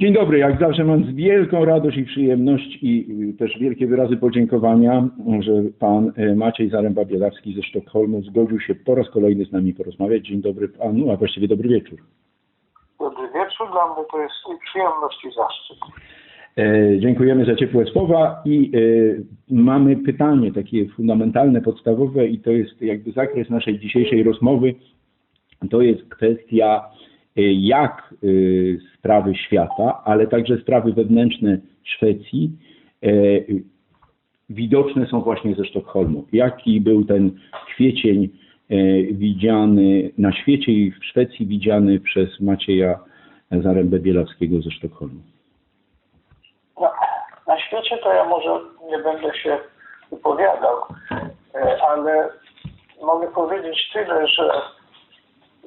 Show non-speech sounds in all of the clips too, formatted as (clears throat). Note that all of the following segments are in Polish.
Dzień dobry, jak zawsze mam wielką radość i przyjemność i y, też wielkie wyrazy podziękowania, że pan y, Maciej Zaręba-Bielawski ze Sztokholmu zgodził się po raz kolejny z nami porozmawiać. Dzień dobry panu, a właściwie dobry wieczór. Dobry wieczór, dla mnie to jest i przyjemność i zaszczyt. E, Dziękujemy za ciepłe słowa i e, mamy pytanie takie fundamentalne, podstawowe i to jest jakby zakres naszej dzisiejszej rozmowy. To jest kwestia jak e, sprawy świata, ale także sprawy wewnętrzne Szwecji e, widoczne są właśnie ze Sztokholmu. Jaki był ten kwiecień widziany na świecie i w Szwecji widziany przez Macieja Zarębę Bielawskiego ze Sztokholmu? Na świecie to ja może nie będę się wypowiadał, ale mogę powiedzieć tyle, że,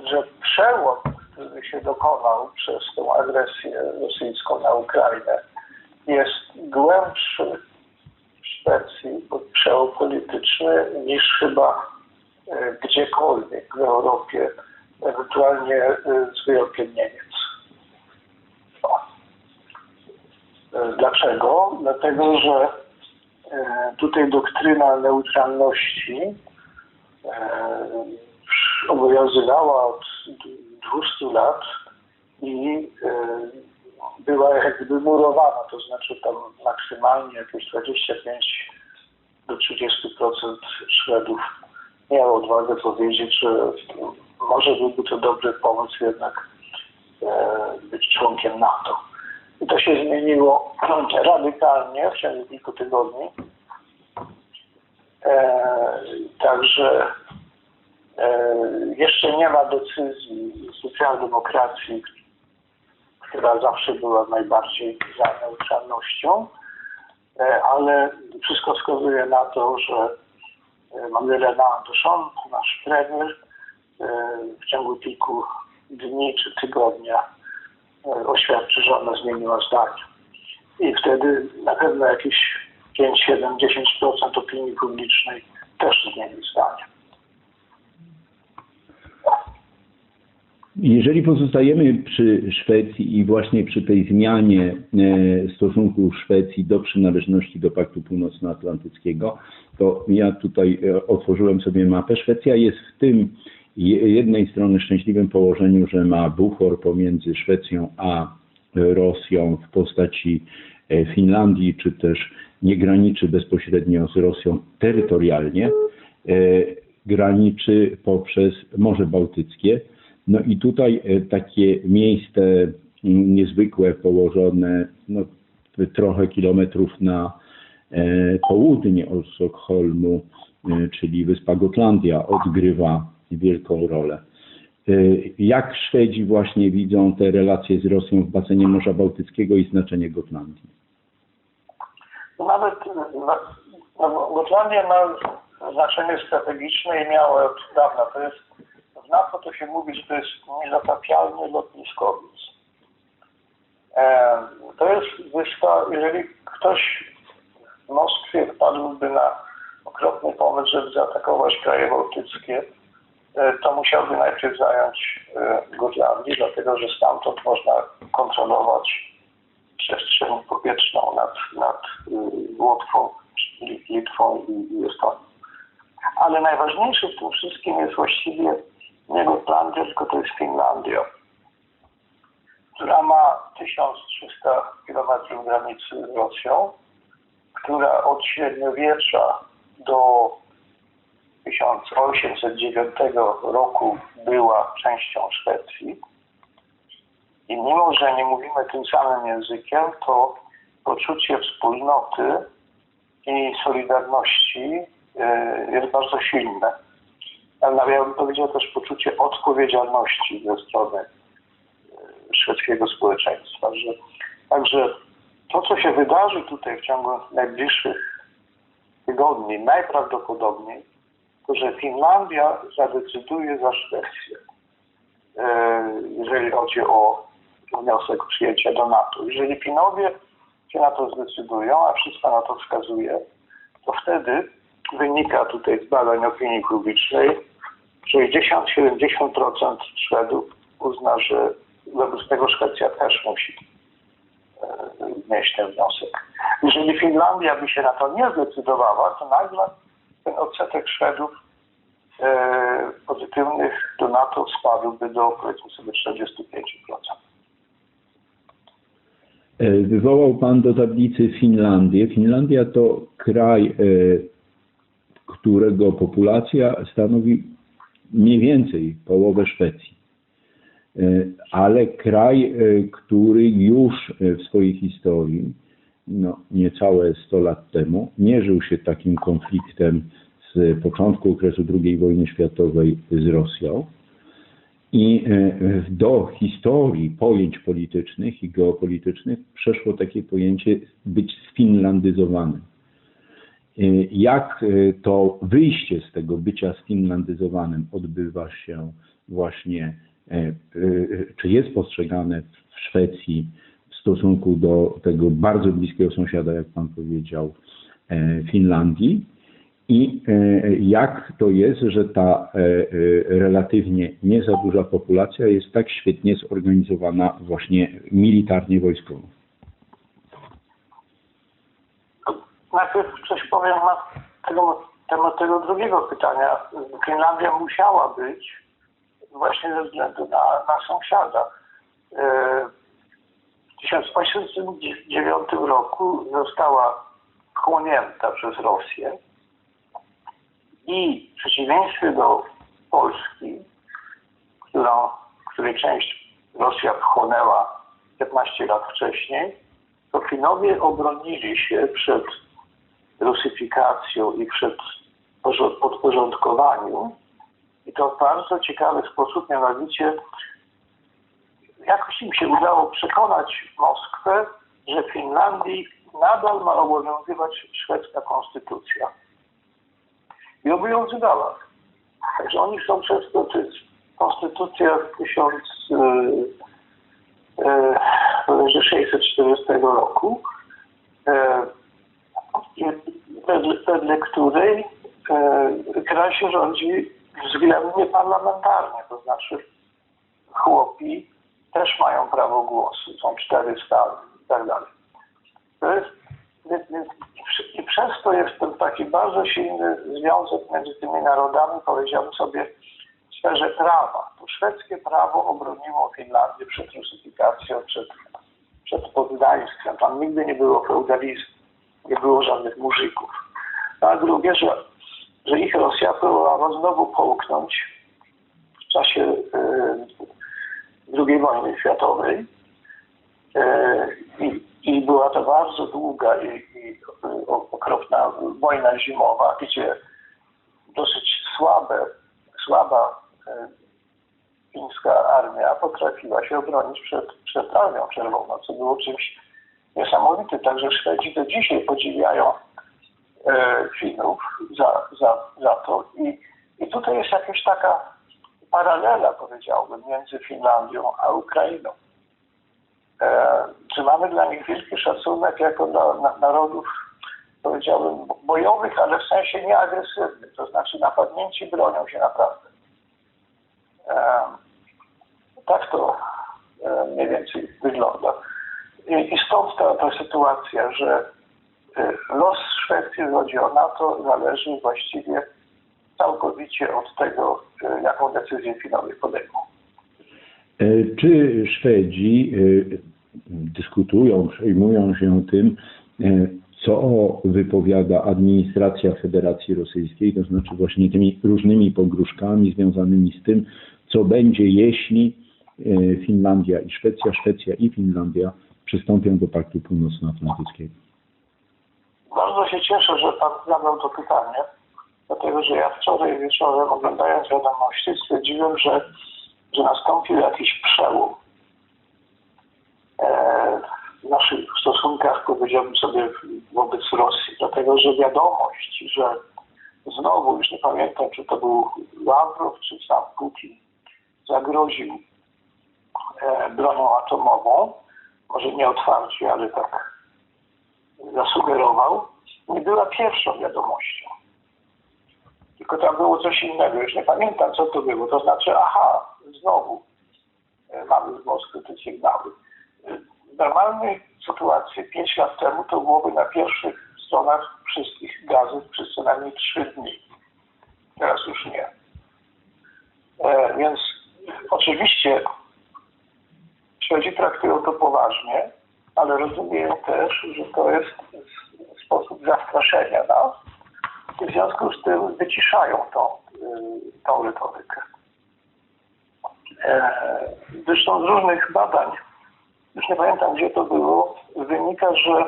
że przełom, który się dokonał przez tę agresję rosyjską na Ukrainę, jest głębszy w Szwecji, przełom polityczny, niż chyba e, gdziekolwiek w Europie, ewentualnie e, z wyjątkiem Niemiec. E, Dlaczego? Dlatego, że tutaj doktryna neutralności obowiązywała od 200 lat i e, była jakby murowana, to znaczy tam maksymalnie jakieś 25 do 30% Szwedów miało odwagę powiedzieć, że może byłby to dobry pomysł jednak e, być członkiem NATO. I to się zmieniło (clears throat) radykalnie w ciągu kilku tygodni. E, także jeszcze nie ma decyzji socjaldemokracji, która zawsze była najbardziej za neutralnością, e, ale wszystko wskazuje na to, że e, Magdalena Andersson, nasz premier, e, w ciągu kilku dni czy tygodnia oświadczy, że ona zmieniła zdanie. I wtedy na pewno jakieś 5, 7, 10% opinii publicznej też zmieni zdanie. Jeżeli pozostajemy przy Szwecji i właśnie przy tej zmianie e, stosunków Szwecji do przynależności do Paktu Północnoatlantyckiego, to ja tutaj e, otworzyłem sobie mapę. Szwecja jest w tym je- jednej strony szczęśliwym położeniu, że ma bufor pomiędzy Szwecją a Rosją w postaci e, Finlandii, czy też nie graniczy bezpośrednio z Rosją terytorialnie, graniczy poprzez Morze Bałtyckie. No i tutaj e, takie miejsce mm, niezwykłe położone no, trochę kilometrów na e, południe od Sztokholmu, e, czyli wyspa Gotlandia odgrywa wielką rolę. Jak Szwedzi właśnie widzą te relacje z Rosją w basenie Morza Bałtyckiego i znaczenie Gotlandii? No Nawet no, no, Gotlandia ma znaczenie strategiczne i miała od dawna. To jest, w NATO to się mówi, że to jest niezatapialny lotniskowiec. E, to jest wyspa, jeżeli ktoś w Moskwie wpadłby na okropny pomysł, żeby zaatakować kraje bałtyckie, e, to musiałby najpierw zająć e, Gotlandię, dlatego że stamtąd można kontrolować przestrzeń powietrzną nad, nad y, Łotwą, Litwą i, i Estonią. Ale najważniejsze w tym wszystkim jest właściwie nie Gotlandia, tylko to jest Finlandia, która ma 1300 km granicy z Rosją, która od średniowiecza do 1809 roku była częścią Szwecji. I mimo, że nie mówimy tym samym językiem, to poczucie wspólnoty i solidarności e, jest bardzo silne. Ale ja bym powiedział też poczucie odpowiedzialności ze strony e, szwedzkiego społeczeństwa. Że, także to, co się wydarzy tutaj w ciągu najbliższych tygodni, najprawdopodobniej, to że Finlandia zadecyduje za Szwecję, e, jeżeli chodzi o wniosek przyjęcia do NATO. Jeżeli Finowie się na to zdecydują, a wszystko na to wskazuje, to wtedy wynika tutaj z badań opinii publicznej, 60-70% Szwedów uzna, że wobec tego Szwecja też musi e, wnieść ten wniosek. Jeżeli Finlandia by się na to nie zdecydowała, to nagle ten odsetek Szwedów e, pozytywnych do NATO spadłby do powiedzmy sobie 45%. E, Wywołał Pan do tablicy Finlandię. Finlandia to kraj, e, którego populacja stanowi mniej więcej połowę Szwecji. E, Ale kraj, e, który już e, w swojej historii, no niecałe 100 lat temu, mierzył się takim konfliktem z początku okresu II wojny światowej z Rosją. I do historii pojęć politycznych i geopolitycznych przeszło takie pojęcie być sfinlandyzowanym. E, Jak e, to wyjście z tego bycia sfinlandyzowanym odbywa się właśnie, e, czy jest postrzegane w Szwecji w stosunku do tego bardzo bliskiego sąsiada, jak Pan powiedział, e, Finlandii? I e, jak to jest, że ta e, relatywnie nie za duża populacja jest tak świetnie zorganizowana właśnie militarnie wojskowo? Najpierw coś powiem na tego, temat tego drugiego pytania. Finlandia musiała być właśnie ze względu na, na sąsiada. W 1809 roku została wchłonięta przez Rosję i w przeciwieństwie do Polski, którą, której część Rosja wchłonęła 15 lat wcześniej, to Finowie obronili się przed rusyfikacją i przed podporządkowaniu. I to w bardzo ciekawy sposób, mianowicie jakoś im się udało przekonać Moskwę, że w Finlandii nadal ma obowiązywać szwedzka konstytucja. I obowiązywała. Także oni chcą przez to, to konstytucja z 1640 roku, e, wedle, której e, kraj się rządzi względnie parlamentarnie, to znaczy chłopi też mają prawo głosu, są cztery stany i tak dalej. To jest, więc, więc i przez to jest ten taki bardzo silny związek między tymi narodami, powiedziałbym sobie, w sferze prawa. To szwedzkie prawo obroniło Finlandię przed rusyfikacją, przed, przed poddaństwem. Tam nigdy nie było feudalizmu, nie było żadnych muzyków. A drugie, że, że ich Rosja próbowała znowu połknąć w czasie e, II wojny światowej. E, i, I była to bardzo długa i, i okropna wojna zimowa, gdzie dosyć słabe, słaba e, fińska armia potrafiła się obronić przed, przed Armią Czerwoną, co było czymś niesamowitym. Także Szwedzi do dzisiaj podziwiają e, Finów za, za, za to. I, I tutaj jest jakaś taka paralela, powiedziałbym, między Finlandią a Ukrainą. E, czy mamy dla nich wielki szacunek jako dla na, narodów, powiedziałbym, bojowych, ale w sensie nieagresywnych, to znaczy napadnięci bronią się naprawdę. E, tak to e, mniej więcej wygląda. I, stąd ta, ta sytuacja, że e, los Szwecji, chodzi o NATO, zależy właściwie całkowicie od tego, e, jaką decyzję Finowie podejmą. E, Czy Szwedzi e, dyskutują, przejmują się tym, co wypowiada administracja Federacji Rosyjskiej, to znaczy właśnie tymi różnymi pogróżkami związanymi z tym, co będzie, jeśli Finlandia i Szwecja, Szwecja i Finlandia przystąpią do Paktu Północnoatlantyckiego? Bardzo się cieszę, że Pan zadał to pytanie, dlatego że ja wczoraj wieczorem oglądając wiadomości stwierdziłem, że, że nastąpił jakiś przełom e, w naszych stosunkach, powiedziałbym sobie, wobec Rosji, dlatego że wiadomość, że znowu, już nie pamiętam, czy to był Ławrow, czy sam Putin, zagroził e, bronią atomową, może nie otwarcie, ale tak zasugerował, nie była pierwszą wiadomością. Tylko tam było coś innego, już nie pamiętam co to było. To znaczy, aha, znowu e, mamy z Moskwy te sygnały. E, W normalnej sytuację 5 lat temu, to byłoby na pierwszych stronach wszystkich gazet przez co najmniej 3 dni. Teraz już nie. E, więc oczywiście Szwedzi traktują to poważnie, ale rozumieją też, że to jest sposób zastraszenia nas w związku z tym wyciszają tą, y, tą retorykę. E, zresztą z różnych badań, już nie pamiętam gdzie to było, wynika, że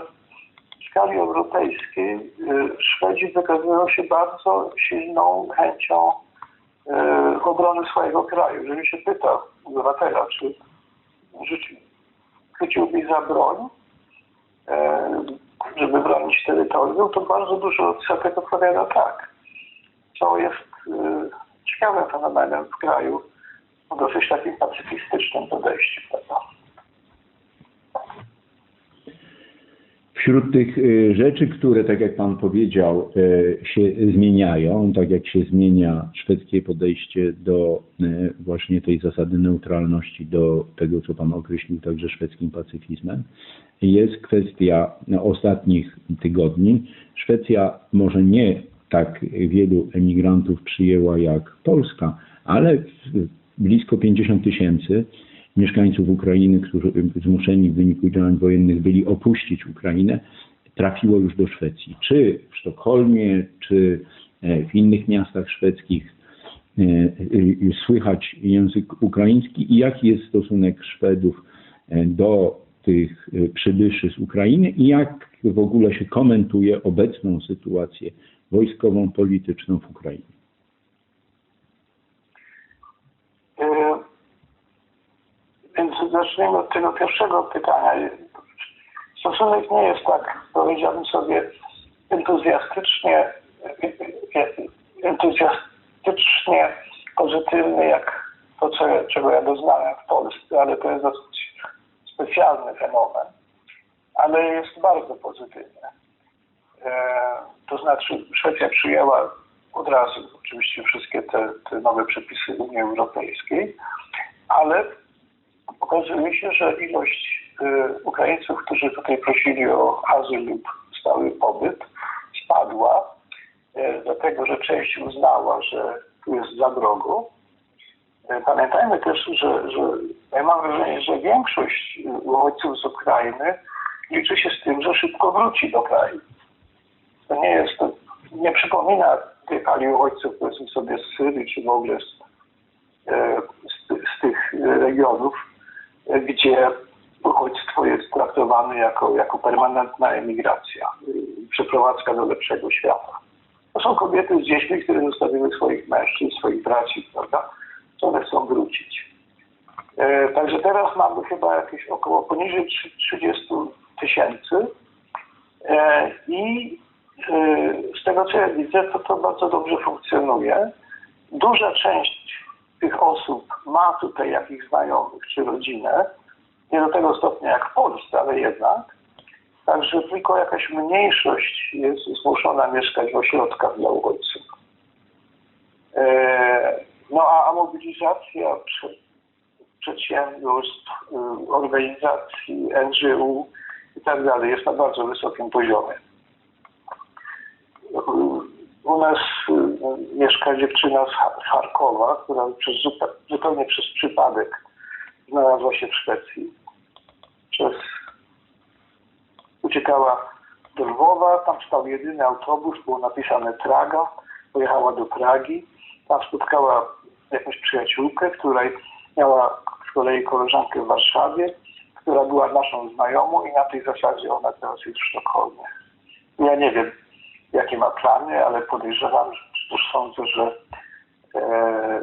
w skali europejskiej y, Szwedzi wykazują się bardzo silną chęcią y, obrony swojego kraju. Jeżeli się pyta obywatela, czy chwyciłbyś za broń, e, żeby bronić terytorium, to bardzo dużo odsetek odpowiada tak. Co jest e, ciekawym fenomenem w kraju dosyć takim pacyfistycznym podejściu. Prawda? Wśród tych y, rzeczy, które, tak jak Pan powiedział, y, się zmieniają, tak jak się zmienia szwedzkie podejście do y, właśnie tej zasady neutralności, do tego, co Pan określił także szwedzkim pacyfizmem, jest kwestia ostatnich tygodni. Szwecja może nie tak wielu emigrantów przyjęła jak Polska, ale blisko 50 tysięcy mieszkańców Ukrainy, którzy zmuszeni w wyniku działań wojennych byli opuścić Ukrainę, trafiło już do Szwecji. Czy w Sztokholmie, czy e, w innych miastach szwedzkich e, e, słychać język ukraiński i jaki jest stosunek Szwedów do tych przybyszy z Ukrainy i jak w ogóle się komentuje obecną sytuację wojskową, polityczną w Ukrainie. Więc zacznijmy od tego pierwszego pytania. Stosunek nie jest tak, powiedziałbym sobie, entuzjastycznie, entuzjastycznie pozytywny, jak to, co, czego ja doznałem w Polsce, ale to jest dosyć specjalny fenomen, ale jest bardzo pozytywny. E, to znaczy Szwecja przyjęła od razu oczywiście wszystkie te, te nowe przepisy Unii Europejskiej, ale okazuje się, że ilość y, Ukraińców, którzy tutaj prosili o azyl lub stały pobyt, spadła, y, dlatego że część uznała, że tu jest za drogo. Y, pamiętajmy też, że, że ja mam wrażenie, że większość uchodźców z Ukrainy liczy się z tym, że szybko wróci do kraju. To nie jest, to nie przypomina tej fali uchodźców, powiedzmy sobie, z Syrii, czy w ogóle z, z, z tych regionów, gdzie uchodźstwo jest traktowane jako, jako permanentna emigracja, przeprowadzka do lepszego świata. To są kobiety z dziećmi, które zostawiły swoich mężczyzn, swoich braci, prawda? One chcą wrócić. E, także teraz mamy chyba jakieś około poniżej 30 tysięcy e, i e, z tego co ja widzę, to to bardzo dobrze funkcjonuje. Duża część tych osób ma tutaj jakichś znajomych czy rodzinę, nie do tego stopnia jak w Polsce, ale jednak. Także tylko jakaś mniejszość jest zmuszona mieszkać w ośrodkach dla uchodźców. E, no a, a mobilizacja przedsiębiorstw, y, organizacji, NGO i tak dalej jest na bardzo wysokim poziomie. U nas mieszka dziewczyna z Charkowa, która przez, zupełnie przez przypadek znalazła się w Szwecji. Przez... Uciekała do Lwowa, tam stał jedyny autobus, było napisane Praga, pojechała do Pragi, tam spotkała jakąś przyjaciółkę, której miała z kolei koleżankę w Warszawie, która była naszą znajomą i na tej zasadzie ona teraz jest w Sztokholmie. Ja nie wiem, jakie ma plany, ale podejrzewam, że też sądzę, że, e,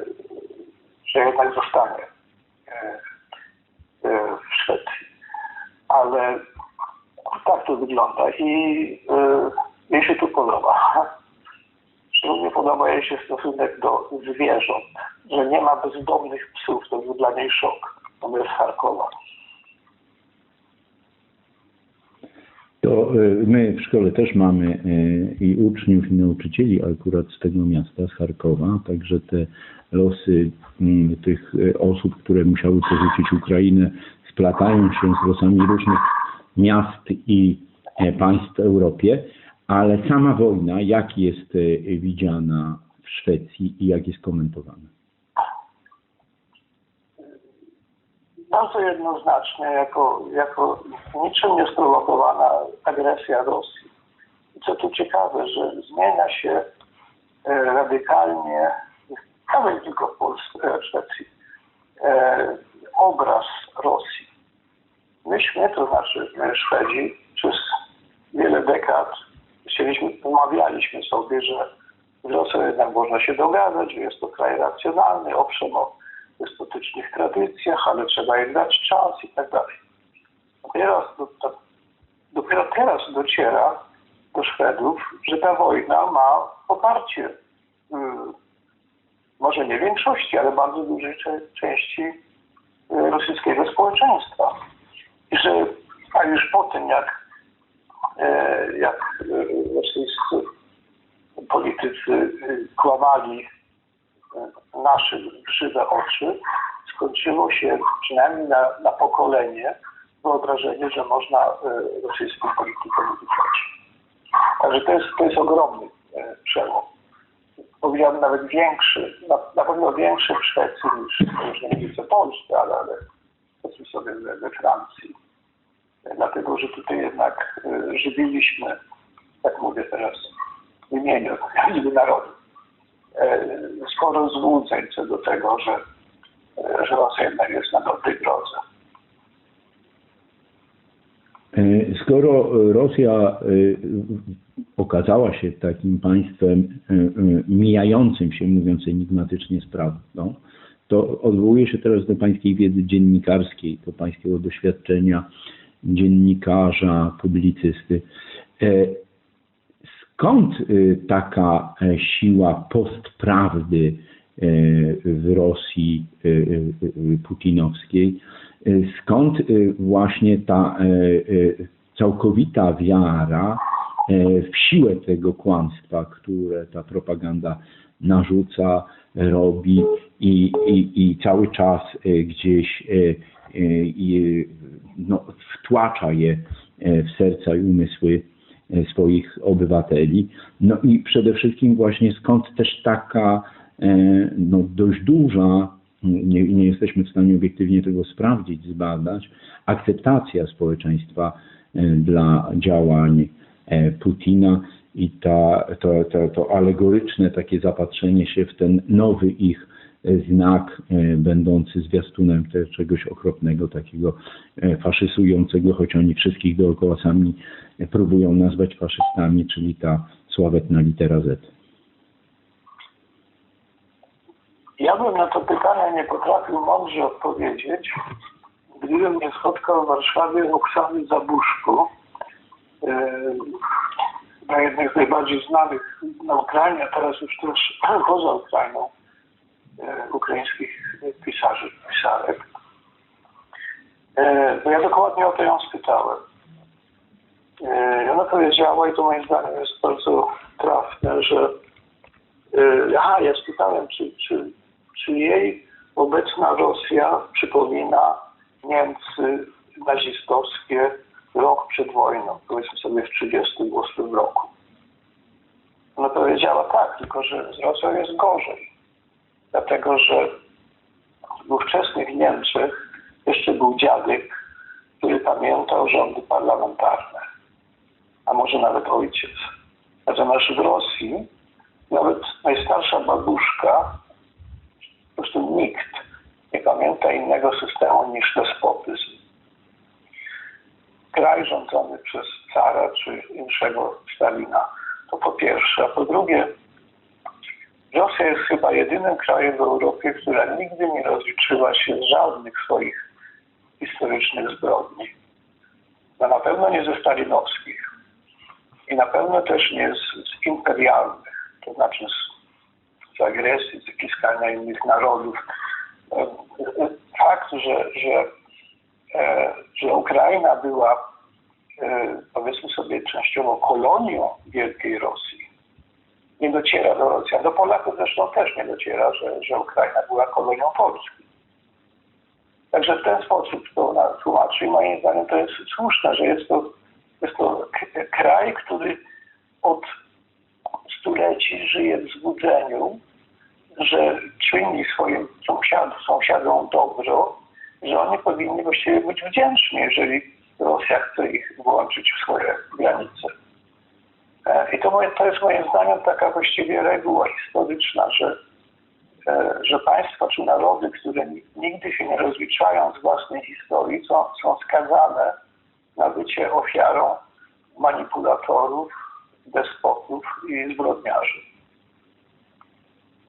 że jednak zostanie e, e, w Szwecji. Ale tak to wygląda i jej się to podoba. (laughs) Szczególnie podoba jej się stosunek do zwierząt, że nie ma bezdomnych psów, to był dla niej szok. To jest Charkowa. To e, my w szkole też mamy e, i uczniów, i nauczycieli akurat z tego miasta, z Charkowa, także te losy mm, tych osób, które musiały porzucić Ukrainę, splatają się z losami różnych miast i e, państw w Europie, ale sama wojna, jak jest widziana w Szwecji i jak jest komentowana? Bardzo jednoznacznie, jako, jako niczym niesprowokowana agresja Rosji. I co tu ciekawe, że zmienia się e, radykalnie, nawet tylko w Polsce, w Szwecji, e, obraz Rosji. Myśmy, to znaczy my Szwedzi, przez wiele dekad chcieliśmy, umawialiśmy sobie, że z Rosją jednak można się dogadać, że jest to kraj racjonalny, o despotycznych tradycjach, ale trzeba im dać czas i tak dalej. Teraz, do, to, dopiero teraz dociera do Szwedów, że ta wojna ma poparcie hmm, może nie większości, ale bardzo dużej części y, rosyjskiego społeczeństwa. I że a już po tym, jak, e, jak y, rosyjscy politycy kłamali nasze żywe oczy, skończyło się przynajmniej na, na pokolenie wyobrażenie, że można e, rosyjską politykę ufać. Także to jest, to jest ogromny e, przełom. Powiedziałbym nawet większy, na, na pewno większy w Szwecji niż, już nie widzę Polsce, ale, ale powiedzmy sobie we, we Francji. Dlatego, że tutaj jednak e, żywiliśmy, tak mówię teraz w imieniu (laughs) E, sporo złudzeń co do tego, że, e, że Rosja jednak jest na dobrej drodze. E, skoro Rosja okazała się takim państwem mijającym się, mówiąc enigmatycznie, z prawdą, to odwołuję się teraz do pańskiej wiedzy dziennikarskiej, do pańskiego doświadczenia dziennikarza, publicysty skąd taka e, siła postprawdy e, w Rosji y, y, putinowskiej? Skąd właśnie ta e, całkowita wiara w siłę tego kłamstwa, które ta propaganda narzuca, robi i, i, i cały czas gdzieś no, wtłacza je w serca i umysły E, swoich obywateli. No i przede wszystkim właśnie skąd też taka e, no, dość duża, nie, nie jesteśmy w stanie obiektywnie tego sprawdzić, zbadać, akceptacja społeczeństwa e, dla działań Putina i ta, to, to, to alegoryczne takie zapatrzenie się w ten nowy ich znak będący zwiastunem czegoś okropnego, takiego faszyzującego, choć oni wszystkich dookoła sami próbują nazwać faszystami, czyli ta sławetna litera Z? Ja bym na to pytanie nie potrafił mądrze odpowiedzieć, gdybym nie spotkał w Warszawie Oksany Zabuszko, na jednych z najbardziej znanych na Ukrainie, a teraz już też (clears throat) poza Ukrainą, ukraińskich pisarzy, pisarek. Bo ja dokładnie o to ją spytałem. E, ona powiedziała, i to moim zdaniem jest bardzo trafne, że e, aha, ja spytałem, czy, czy, czy jej obecna Rosja przypomina Niemcy nazistowskie rok przed wojną, powiedzmy sobie w 1938 roku. Ona powiedziała tak, tylko że z Rosją jest gorzej. Dlatego, że w ówczesnych Niemczech jeszcze był dziadek, który pamiętał rządy parlamentarne a może nawet ojciec. Natomiast w Rosji nawet najstarsza babuszka, po prostu nikt nie pamięta innego systemu niż despotyzm. Kraj rządzony przez cara czy inszego Stalina, to po pierwsze. A po drugie, Rosja jest chyba jedynym krajem w Europie, która nigdy nie rozliczyła się z żadnych swoich historycznych zbrodni. No na pewno nie ze stalinowskich i na pewno też nie z, z imperialnych, to znaczy z, z agresji, z innych narodów. E, fakt, że, że, e, że Ukraina była e, powiedzmy sobie częściowo kolonią Wielkiej Rosji, nie dociera do Rosji. Do Polaków zresztą też nie dociera, że, że Ukraina była kolonią Polski. Także w ten sposób to na- tłumaczy i moim zdaniem to jest słuszne, że jest to, jest to kraj, który od stuleci żyje w złudzeniu, że czyni swoim sąsiad, sąsiadom dobro, że oni powinni właściwie być wdzięczni, jeżeli Rosja chce ich włączyć w swoje granice. E, I to, moje, to jest moim zdaniem taka właściwie reguła historyczna, że, e, że państwa czy narody, które ni- nigdy się nie rozliczają z własnej historii, są, są skazane na bycie ofiarą manipulatorów, despotów i zbrodniarzy.